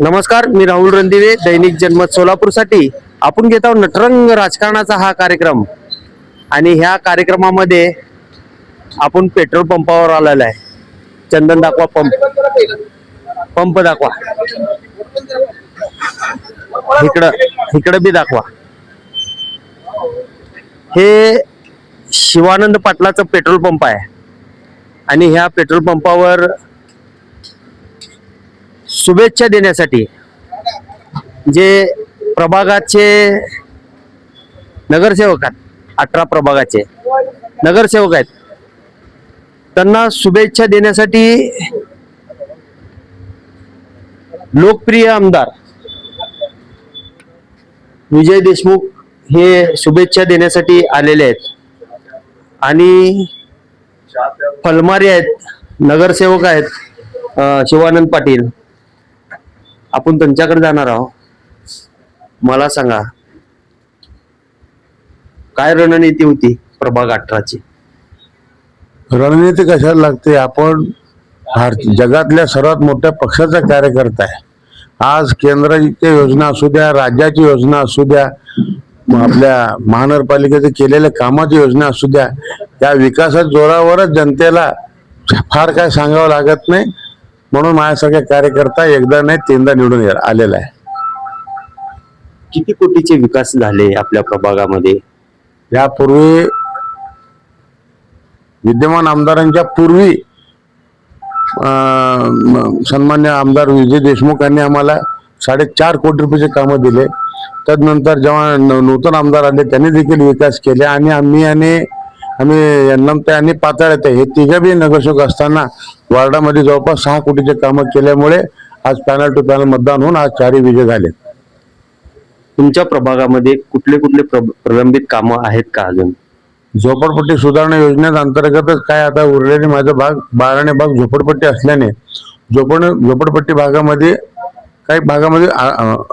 नमस्कार मी राहुल रणदिवे दैनिक जनमत सोलापूरसाठी. आपण घेत आहोत नटरंग राजकारणाचा हा कार्यक्रम. आणि ह्या कार्यक्रमामध्ये आपण पेट्रोल पंपावर आलेला आहे. चंदन दाखवा पंप. पंप दाखवा. इकडं इकडं बी दाखवा. हे शिवानंद पाटलाचं पेट्रोल पंप आहे. आणि ह्या पेट्रोल पंपावर शुभेच्छा देण्यासाठी जे प्रभागाचे नगरसेवक आहेत अठरा प्रभागाचे नगरसेवक आहेत त्यांना शुभेच्छा देण्यासाठी लोकप्रिय आमदार विजय देशमुख हे शुभेच्छा देण्यासाठी आलेले आहेत. आणि फलमारी आहेत नगरसेवक आहेत शिवानंद पाटील. आपण त्यांच्याकडे जाणार आहोत. मला सांगा काय रणनीती होती प्रभाग अठराची? रणनीती कशाला लागते? आपण जगातल्या सर्वात मोठ्या पक्षाचा कार्यकर्ता आहे. आज केंद्राच्या योजना असू द्या राज्याची योजना असू द्या आपल्या महानगरपालिकेचे केलेल्या कामाची योजना असू द्या या विकासाच्या जोरावरच जनतेला फार काय सांगावं लागत नाही. म्हणून माझ्यासारख्या कार्यकर्ता एकदा नाही तीनदा निवडून आलेला आहे. किती कोटीचे विकास झाले आपल्या प्रभागामध्ये? यापूर्वी विद्यमान आमदारांच्या पूर्वी सन्मान्य आमदार विजय देशमुख यांनी आम्हाला साडेचार कोटी रुपयाचे कामं दिले. तदनंतर जेव्हा नूतन आमदार आले त्यांनी देखील विकास केले आणि आम्ही आणि आम्ही यन्नमते आणि पाताळते हे तिघे बी नगरसेवक असताना वार्डामध्ये जवळपास सहा कोटीचे कामं केल्यामुळे आज पॅनल टू पॅनल मतदान होऊन आज चारही विजय झाले तुमच्या प्रभागामध्ये कुठले कुठले प्र- प्रलंबित कामं आहेत का अजून? झोपडपट्टी सुधारणा योजनेत अंतर्गतच काय आता उरलेले माझा भाग बाराणे भाग झोपडपट्टी असल्याने झोपड झोपडपट्टी भागामध्ये काही भागामध्ये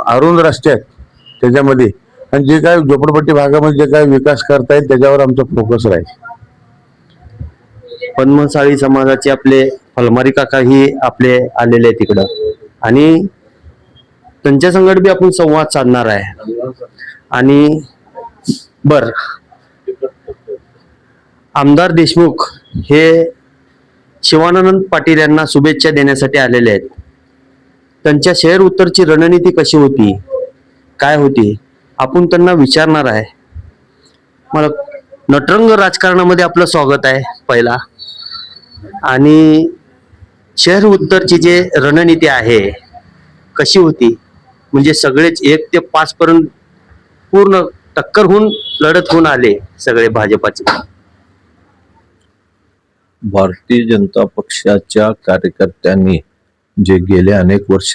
अरुंद रस्ते आहेत त्याच्यामध्ये. आणि जे काय झोपडपट्टी भागामध्ये जे काय विकास करता येईल त्याच्यावर आमचा फोकस राहील. पद्मसाळी समाजाचे आपले फलमारी काका ही आपले आलेले आहेत तिकडं आणि त्यांच्या संगत बी आपण संवाद साधणार आहे. आणि बर. आमदार देशमुख हे शिवानंद पाटील यांना शुभेच्छा देण्यासाठी आलेले आहेत. त्यांच्या शहर उत्तरची रणनीती कशी होती? काय होती? आपण त्यांना विचारणार आहे. मला नटरंग राजकारणामध्ये आपलं स्वागत आहे पहिला. आणि शहर उत्तरची जे रणनीती आहे कशी होती? म्हणजे सगळेच एक ते पाच पर्यंत पूर्ण टक्कर होऊन लढत होऊन आले सगळे भाजपाचे. भारतीय जनता पक्षाच्या कार्यकर्त्यांनी जे गेले अनेक वर्ष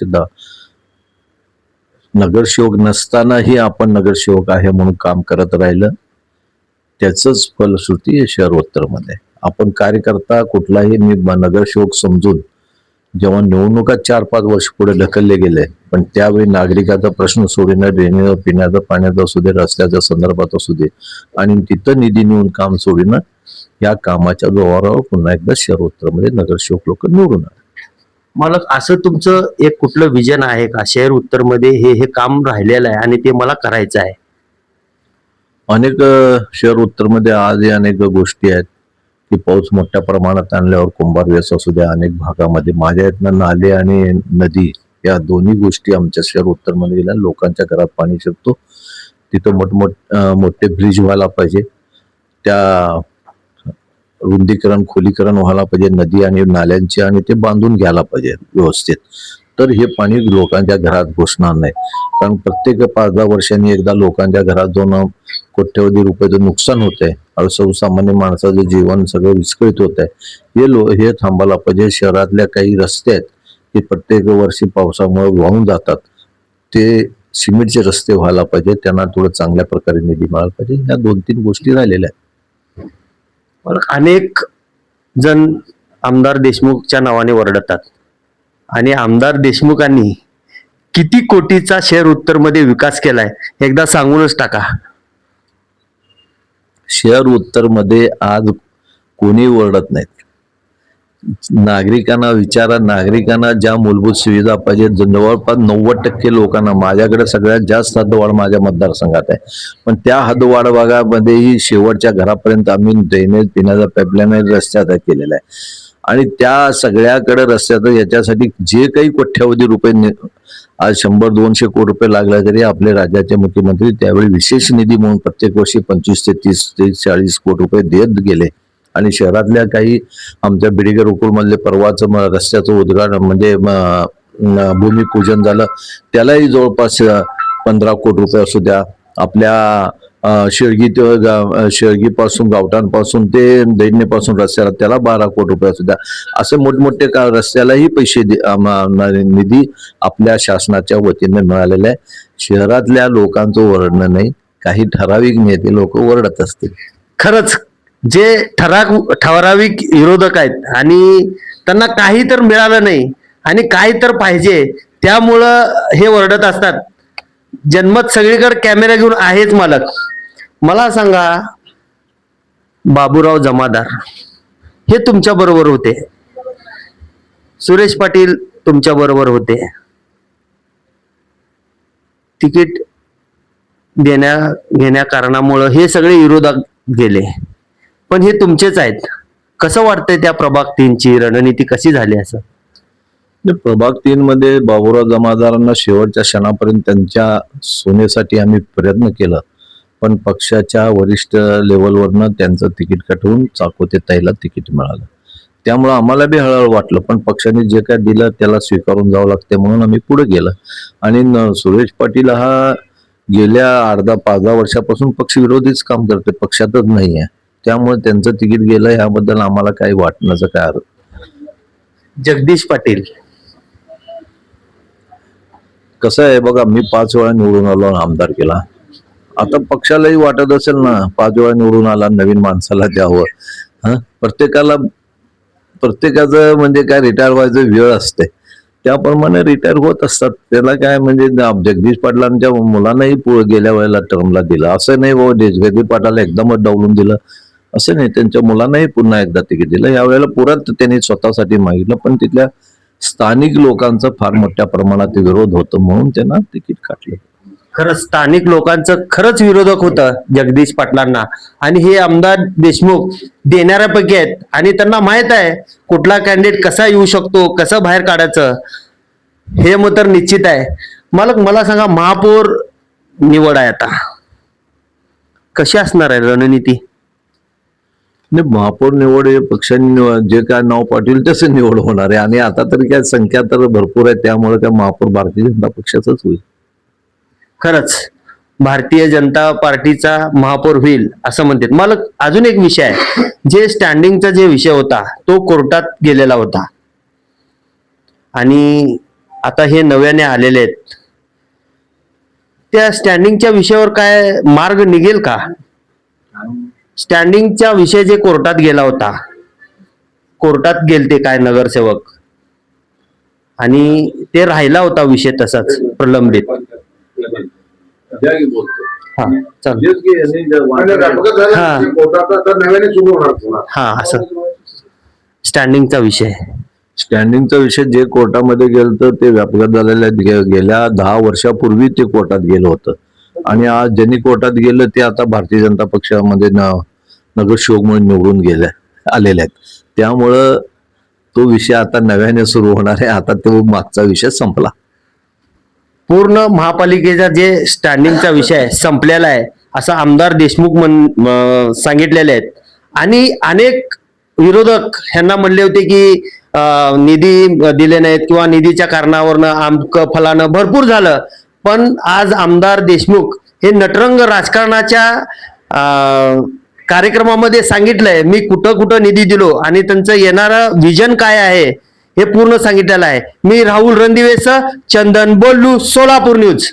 नगरसेवक नसतानाही आपण नगरसेवक आहे म्हणून काम करत राहिलं. त्याच फलश्रुती आहे शहर उत्तरमध्ये. आपण कार्यकर्ता कुठलाही मी नगरसेवक समजून जेव्हा निवडणुका चार पाच वर्ष पुढे ढकलले गेले पण त्यावेळी नागरिकाचा प्रश्न सोडणं देणं पिण्याचं पाण्याचं असू दे रस्त्याच्या संदर्भात असू दे आणि तिथं निधी नेऊन काम सोडणं या कामाच्या जोरावर पुन्हा एकदा शहर नगरसेवक लोक निवडून आले. मला असं तुमचं एक कुठलं विजन आहे का? शहर उत्तरमध्ये हे हे काम राहिलेलं आहे आणि ते मला करायचं आहे. अनेक शहर उत्तरमध्ये आजही अनेक गोष्टी आहेत. की पाऊस मोठ्या प्रमाणात आणल्यावर कुंभार व्यस असू द्या अनेक भागामध्ये माझ्या इथनं नाले आणि नदी या दोन्ही गोष्टी आमच्या शहर उत्तरमध्ये गेल्या लोकांच्या घरात पाणी शिरतो. तिथं मोठमोठ मोठे ब्रिज व्हायला पाहिजे. त्या रुंदीकरण खोलीकरण व्हायला पाहिजे नदी आणि नाल्यांची आणि ते बांधून घ्यायला पाहिजे व्यवस्थित. तर हे पाणी लोकांच्या घरात घुसणार नाही. कारण प्रत्येक पाच दहा वर्षांनी एकदा लोकांच्या घरात जाऊन कोट्यवधी रुपयाचं नुकसान होत आहे आणि सर्वसामान्य माणसाचं जीवन सगळं विस्कळीत होत आहे हे लो हे थांबायला पाहिजे. शहरातल्या काही रस्ते आहेत की प्रत्येक वर्षी पावसामुळे वाहून जातात. ते सिमेंटचे रस्ते व्हायला पाहिजे. त्यांना थोडं चांगल्या प्रकारे निधी मिळाला पाहिजे. ह्या दोन तीन गोष्टी राहिलेल्या आहेत. पण अनेक जण आमदार देशमुखच्या नावाने वरडतात. आणि आमदार देशमुखांनी किती कोटीचा शेअर उत्तरमध्ये विकास केलाय एकदा सांगूनच टाका. शेअर उत्तरमध्ये आज कोणी ओरडत नाहीत. नागरिकांना विचारा नागरिकांना ज्या मूलभूत सुविधा पाहिजे जवळपास नव्वद टक्के लोकांना माझ्याकडे सगळ्यात जास्त हद्दवाढ माझ्या मतदारसंघात आहे. पण त्या हद्दवाढ भागामध्येही शेवटच्या घरापर्यंत आम्ही ड्रेनेज पिण्याचा पाईपलाईन रस्त्यात केलेला आहे. आणि त्या सगळ्याकडे रस्त्याचं याच्यासाठी जे काही कोट्यावधी रुपये आज शंभर दोनशे कोटी रुपये लागला तरी आपले राज्याचे मुख्यमंत्री त्यावेळी विशेष निधी म्हणून प्रत्येक वर्षी पंचवीस ते तीस ते चाळीस कोटी रुपये देत गेले. आणि शहरातल्या काही आमच्या बिडीगर उकुळमधले परवाचं म- रस्त्याचं उद्घाटन म्हणजे भूमिपूजन झालं. त्यालाही जवळपास पंधरा कोटी रुपये असू द्या. आपल्या शेळगी ते गा- शेळगीपासून गावठाणपासून ते दैन्यपासून रस्त्याला त्याला बारा कोटी रुपये असू द्या असे मोठमोठे का रस्त्यालाही पैसे दे- निधी आपल्या शासनाच्या वतीने मिळालेला आहे. शहरातल्या लोकांचं वर्णन नाही. काही ठराविक नेते लोक ओरडत असतील. खरंच जे ठराक ठराविक विरोधक आहेत आणि त्यांना काही तर मिळालं नाही आणि काही तर पाहिजे त्यामुळं हे ओरडत असतात. जन्मत सगळीकडे कॅमेरा घेऊन आहेच मालक. मला सांगा बाबूराव जमादार हे तुमच्या बरोबर होते. सुरेश पाटील तुमच्या बरोबर होते. तिकीट देण्या घेण्या कारणामुळं हे सगळे विरोधात गेले. पण हे तुमचेच आहेत. कसं वाटतंय त्या प्रभाग तीनची? रणनीती कशी झाली असं? म्हणजे प्रभाग तीन मध्ये बाबुराव जमादारांना शेवटच्या क्षणापर्यंत त्यांच्या सोनेसाठी आम्ही प्रयत्न केला. पण पक्षाच्या वरिष्ठ लेवलवरनं त्यांचं तिकीट कटवून चाकोते ताईला तिकीट मिळालं. त्यामुळं आम्हाला बी हळहळ वाटलं पण पक्षाने जे काय दिलं त्याला स्वीकारून जावं लागते म्हणून आम्ही पुढे गेलं. आणि सुरेश पाटील हा गेल्या अर्धा पाच दहा वर्षापासून पक्ष विरोधीच काम करते पक्षातच नाही आहे त्यामुळे त्यांचं तिकीट गेलं याबद्दल आम्हाला काही वाटण्याचं काय अर्थ जगदीश पाटील. कसं आहे बघा मी पाच वेळा निवडून आलो आमदार केला. आता पक्षालाही वाटत असेल ना पाच वेळा निवडून आला नवीन माणसाला द्यावं. हा? प्रत्येकाला प्रत्येकाचं म्हणजे काय रिटायर व्हायचं वेळ असते. त्याप्रमाणे रिटायर होत असतात. त्याला काय म्हणजे जगदीश पाटलांच्या मुलांनाही गेल्या वेळेला टर्मला दिलं. असं नाही बाबा जगदीश पाटलाला एकदमच डावलून दिलं. असं नाही त्यांच्या मुलांनाही पुन्हा एकदा तिकीट दिलं. यावेळेला पुरात त्यांनी स्वतःसाठी मागितलं पण तिथल्या स्थानिक लोकांचा फार मोठ्या प्रमाणात विरोध होतो म्हणून त्यांना तिकीट काढलं खरंच स्थानिक लोकांचं खरंच विरोधक होतं जगदीश पाटलांना. आणि हे आमदार देशमुख देणाऱ्यापैकी आहेत. आणि त्यांना माहीत आहे कुठला कॅन्डिडेट कसा येऊ शकतो कसं बाहेर काढायचं हे मग तर निश्चित आहे. मला मला सांगा महापौर निवड आहे आता. कशी असणार आहे रणनीती? महापौर निवड हे पक्षांनी जे काय नाव पाठवेल तसं निवड होणार आहे. आणि आता तरी काय संख्या तर भरपूर आहे त्यामुळे काय महापौर भारतीय जनता पक्षाचाच होईल. खरंच भारतीय जनता पार्टीचा महापौर होईल असं म्हणतात. मला अजून एक विषय आहे. जे स्टँडिंगचा जे विषय होता तो कोर्टात गेलेला होता. आणि आता हे नव्याने आलेले आहेत. त्या स्टँडिंगच्या विषयावर काय मार्ग निघेल का? स्टँडिंगचा विषय जे कोर्टात गेला होता कोर्टात गेलते काय नगरसेवक? आणि ते राहिला होता विषय तसाच प्रलंबित. हा चल. हा. नव्याने सुरू होणार पुन्हा. हा असं. स्टँडिंगचा विषय. स्टँडिंगचा विषय जे कोर्टामध्ये गेलं तर ते व्यापक झालेल्या गे- गेल्या दहा वर्षापूर्वी ते कोर्टात गेलं होतं. आणि आज ज्यांनी कोर्टात गेलं ते आता भारतीय जनता पक्षामध्ये न नगरसेवक म्हणून निवडून गेले आलेले आहेत. त्यामुळं तो विषय आता नव्याने सुरू होणार आहे. आता तो मागचा विषय संपला. पूर्ण महापालिकेचा जे स्टँडिंगचा विषय आहे संपलेला आहे असं आमदार देशमुख म्हण सांगितलेले आहेत. आणि अनेक विरोधक ह्यांना म्हणले होते की निधी दिले नाहीत किंवा निधीच्या कारणावरनं आमक फलानं भरपूर झालं. पण आज आमदार देशमुख हे नटरंग राजकारणाच्या कार्यक्रमामध्ये सांगितलंय मी कुठं कुठं निधी दिलो आणि त्यांचं येणारं विजन काय आहे हे पूर्ण सांगितलेलं आहे. मी राहुल रणदिवेस चंदन बोल्लू सोलापूर न्यूज.